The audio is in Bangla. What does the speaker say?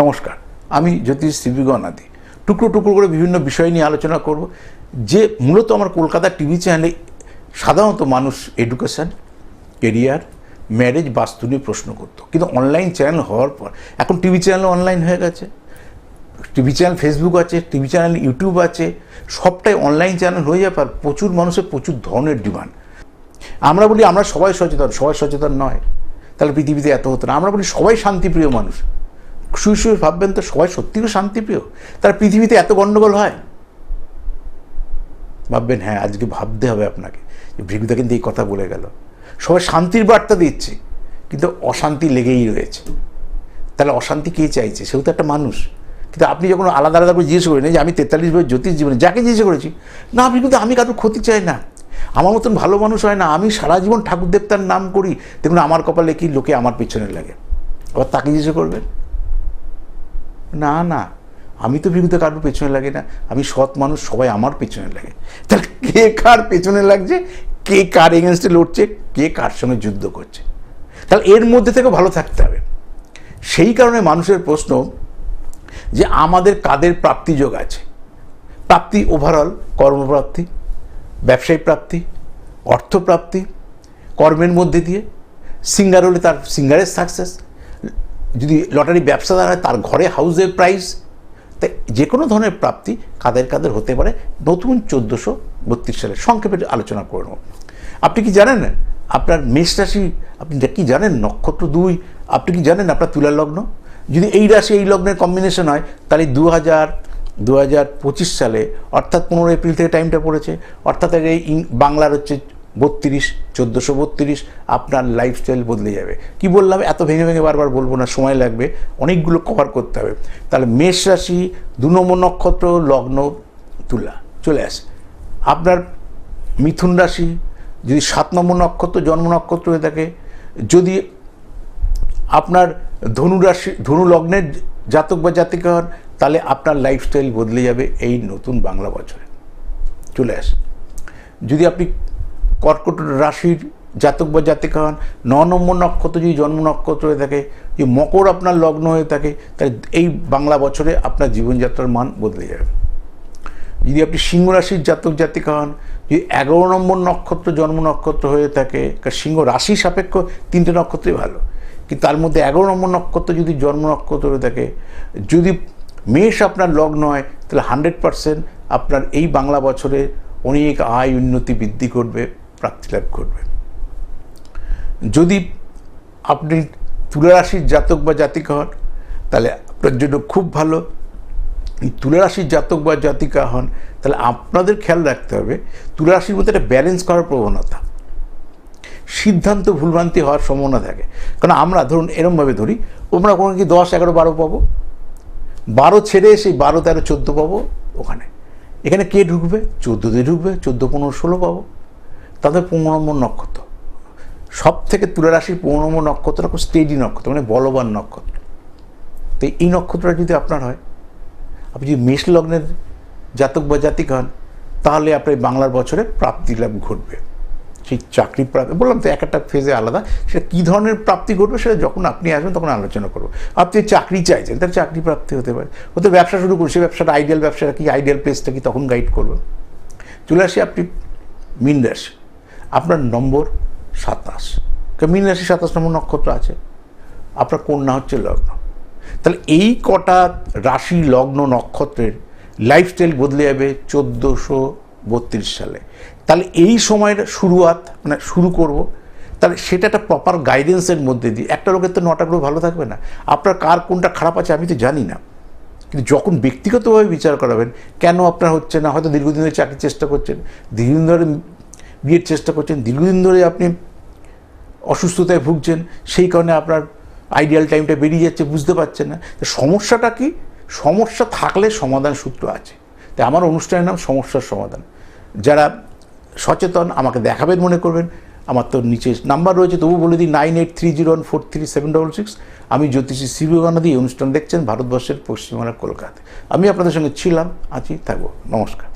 নমস্কার, আমি জ্যোতিষ শিবিগণাদি টুকরো টুকরো করে বিভিন্ন বিষয় নিয়ে আলোচনা করব, যে মূলত আমার কলকাতা টিভি চ্যানেলে সাধারণত মানুষ এডুকেশন কেরিয়ার ম্যারেজ বাস্তু নিয়ে প্রশ্ন করতো। কিন্তু অনলাইন চ্যানেল হওয়ার পর, এখন টিভি চ্যানেল অনলাইন হয়ে গেছে। টিভি চ্যানেল ফেসবুক আছে, টিভি চ্যানেল ইউটিউব আছে, সবটাই অনলাইন চ্যানেল হয়ে যাওয়ার পর প্রচুর মানুষের প্রচুর ধরনের ডিমান্ড আমরা বলি আমরা সবাই সচেতন সবাই সচেতন নয়। তাহলে পৃথিবীতে এত হতো না। আমরা বলি সবাই শান্তিপ্রিয় মানুষ। শুয়ে শুয়ে ভাববেন তো সবাই সত্যিই শান্তিপ্রিয়? তার পৃথিবীতে এত গণ্ডগোল হয়? ভাববেন হ্যাঁ আজকে ভাবতে হবে আপনাকে। যে ভৃগুদা কিন্তু এই কথা বলে গেল। সবাই শান্তির বার্তা দিচ্ছে, কিন্তু অশান্তি লেগেই রয়েছে। তাহলে অশান্তি কে চাইছে? সেও তো একটা মানুষ। কিন্তু আপনি যখন আলাদা আলাদা করে জিজ্ঞেস করেন যে আমি তেতাল্লিশ বছর জ্যোতিষ জীবনে যাকে জিজ্ঞেস করেছি, না আপনি কিন্তু আমি কারোর ক্ষতি চাই না। আমার মতন ভালো মানুষ হয় না। আমি সারা জীবন ঠাকুর দেবতার নাম করি। দেখুন, আমার কপালে কি লোকে আমার পেছনে লাগে? আবার তাকে জিজ্ঞেস করবেন? না না। আমি তো বিরুদ্ধে কারোর পেছনে লাগে না। আমি সৎ মানুষ, সবাই আমার পেছনে লাগে। তাহলে কে কার পেছনে লাগছে? কে কার এগেনস্টে লড়ছে? কে কার সঙ্গে যুদ্ধ করছে? তাহলে এর মধ্যে থেকে ভালো থাকতে হবে। সেই কারণে মানুষের প্রশ্ন যে আমাদের কাদের প্রাপ্তিযোগ আছে? প্রাপ্তি ওভারঅল কর্মপ্রাপ্তি, ব্যবসায়ী প্রাপ্তি, অর্থপ্রাপ্তি, কর্মের মধ্যে দিয়ে। সিঙ্গার হলে তার সিঙ্গারের সাকসেস যদি লটারি ব্যবসাদার হয়, তার ঘরে হাউসের প্রাইস তাই যে কোনো ধরনের প্রাপ্তি কাদের কাদের হতে পারে, নতুন চোদ্দোশো বত্রিশ সালে সংক্ষেপে আলোচনা করে নেব। আপনি কি জানেন আপনার মেষ রাশি, আপনি কি জানেন, নক্ষত্র দুই, আপনি কি জানেন আপনার তুলার লগ্ন? যদি এই রাশি, এই লগ্নের কম্বিনেশন হয়, তাহলে দু হাজার দু সালে, অর্থাৎ পনেরো এপ্রিল থেকে টাইমটা পড়েছে, অর্থাৎ এই বাংলার হচ্ছে বত্রিশ, চোদ্দোশো বত্রিশ, আপনার লাইফস্টাইল বদলে যাবে। কি বললাম? এত ভেঙে ভেঙে বারবার বলব না, সময় লাগবে। অনেকগুলো কভার করতে হবে। তাহলে মেষ রাশি, দু নম্বর নক্ষত্র, লগ্ন, তুলা। চলে আসে। আপনার মিথুন রাশি, যদি সাত নম্বর নক্ষত্র, জন্ম নক্ষত্র হয়ে থাকে, যদি আপনার ধনু রাশি, ধনু লগ্নের জাতক বা জাতিকা হন তাহলে আপনার লাইফস্টাইল বদলে যাবে এই নতুন বাংলা বছরে। চলে আসে। যদি আপনি কর্কট রাশির জাতক বা জাতিকা হন ন নম্বর নক্ষত্র যদি জন্ম নক্ষত্র হয়ে থাকে যে মকর আপনার লগ্ন হয়ে থাকে, তাহলে এই বাংলা বছরে আপনার জীবনযাত্রার মান বদলে যাবে। যদি আপনি সিংহ রাশির জাতক জাতিকা হন, যদি এগারো নম্বর নক্ষত্র জন্ম নক্ষত্র হয়ে থাকে, কারণ সিংহ রাশি সাপেক্ষ তিনটে নক্ষত্রই ভালো। কিন্তু তার মধ্যে এগারো নম্বর নক্ষত্র যদি জন্ম নক্ষত্র হয়ে থাকে, যদি মেষ আপনার লগ্ন হয়, তাহলে হান্ড্রেড পারসেন্ট আপনার এই বাংলা বছরে অনেক আয় উন্নতি বৃদ্ধি করবে। প্রাপ্তি লাভ করবে যদি আপনি তুলা রাশির জাতক বা জাতিকা হন, তাহলে আপনার জন্য খুব ভালো। এই তুলা রাশির জাতক বা জাতিকা হন, তাহলে আপনাদের খেয়াল রাখতে হবে তুলা রাশির মধ্যে একটা ব্যালেন্স করার প্রবণতা। সিদ্ধান্ত ভুলভ্রান্তি হওয়ার সম্ভাবনা থাকে। কারণ আমরা ধরুন এরমভাবে ধরি, আমরা কোনো কি দশ, এগারো, বারো পাবো? বারো ছেড়ে সেই বারো, তেরো, চোদ্দ পাবো ওখানে। এখানে কে ঢুকবে? চোদ্দোতে ঢুকবে, চোদ্দ, পনেরো, ষোলো পাবো। তাদের পনেরো নম্বর নক্ষত্র। সব থেকে তুলা রাশির পনেরো নক্ষত্রটা খুব স্টেডি নক্ষত্র মানে বলবান নক্ষত্র। তো এই নক্ষত্রটা যদি আপনার হয়, আপনি যদি মেষ লগ্নের জাতক বা জাতিক হন, তাহলে আপনার বাংলার বছরে প্রাপ্তি লাভ ঘটবে। সেই চাকরি প্রাপ্তি, বললাম তো এক একটা ফেজে আলাদা, সেটা কী ধরনের প্রাপ্তি ঘটবে সেটা যখন আপনি আসবেন তখন আলোচনা করব। আপনি চাকরি চাইছেন তার চাকরি প্রাপ্তি হতে পারে। হতে ব্যবসা শুরু সেই ব্যবসাটা আইডিয়াল ব্যবসাটা কি আইডিয়াল প্লেসটা কি, তখন গাইড করবে। চলে আসি আপনি মিন রাশি। আপনার নম্বর সাতাশ। মিন রাশি সাতাশ নম্বর নক্ষত্র আছে। আপনার কন্যা হচ্ছে লগ্ন। তাহলে এই কটা রাশি লগ্ন নক্ষত্রের লাইফস্টাইল বদলে যাবে চোদ্দোশো বত্রিশ সালে। তাহলে এই সময়ের শুরুয়াত মানে শুরু করব, তাহলে সেটা একটা প্রপার গাইডেন্সের মধ্যে দিয়ে, একটা লোকের তো নটা গ্রহ ভালো থাকবে না। আপনার কার কোনটা খারাপ আছে আমি তো জানি না। কিন্তু যখন ব্যক্তিগতভাবে বিচার করাবেন, কেন আপনার হচ্ছে না? হয়তো দীর্ঘদিন ধরে চাকরির চেষ্টা করছেন, দীর্ঘদিন ধরে বিয়ের চেষ্টা করছেন, দীর্ঘদিন ধরে আপনি অসুস্থতায় ভুগছেন, সেই কারণে আপনার আইডিয়াল টাইমটা বেরিয়ে যাচ্ছে, বুঝতে পারছেন না। তো সমস্যাটা কি? সমস্যা থাকলে সমাধান সূত্র আছে। তাই আমার অনুষ্ঠানের নাম সমস্যার সমাধান। যারা সচেতন, আমাকে দেখাবেন মনে করবেন। আমার তো নিচে নাম্বার রয়েছে, তবু বলে দিই nine eight three zero one four three seven double six আমি জ্যোতিষী শিবগানাদি এই অনুষ্ঠান দেখছেন ভারতবর্ষের পশ্চিমবাংলার কলকাতায়। আমি আপনাদের সঙ্গে ছিলাম, আছি, থাকব। নমস্কার।